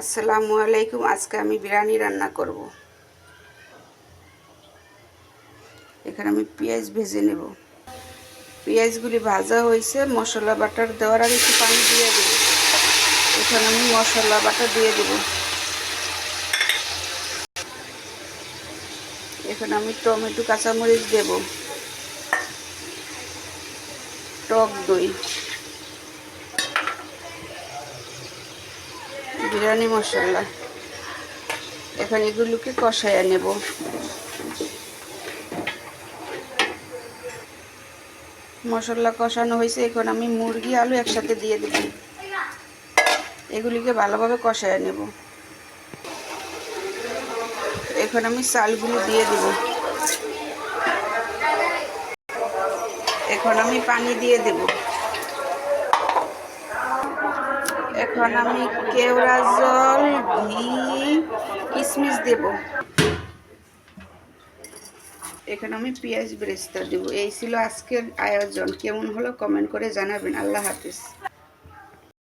আসসালামু আলাইকুম, আজকে আমি বিরিয়ানি রান্না করব। এখানে আমি পেঁয়াজ ভেজে নেব। পেঁয়াজগুলি ভাজা হয়েছে, মশলা বাটার দেওয়ার আগে একটু পানি দিয়ে দেব। এখানে আমি মশলা বাটা দিয়ে দেব। এখানে আমি টমেটো, কাঁচামরিচ দেব। টক দই। বিরিয়ানি মশলা। এখন এগুলোকে কষাইয়া নেব। মশলা কষানো হয়েছে, এখন আমি মুরগি, আলু একসাথে দিয়ে দেব। এগুলিকে ভালোভাবে কষাইয়া নেব। এখন আমি চালগুলো দিয়ে দেব। এখন আমি পানি দিয়ে দেব। এখন আমি কেওড়া জল ঘি কিশমিশ দেব। এখন আমি পেঁয়াজ বেরেস্তা দেব। এই ছিল আজকের আয়োজন। কেমন হলো কমেন্ট করে জানাবেন। আল্লাহ হাফিজ।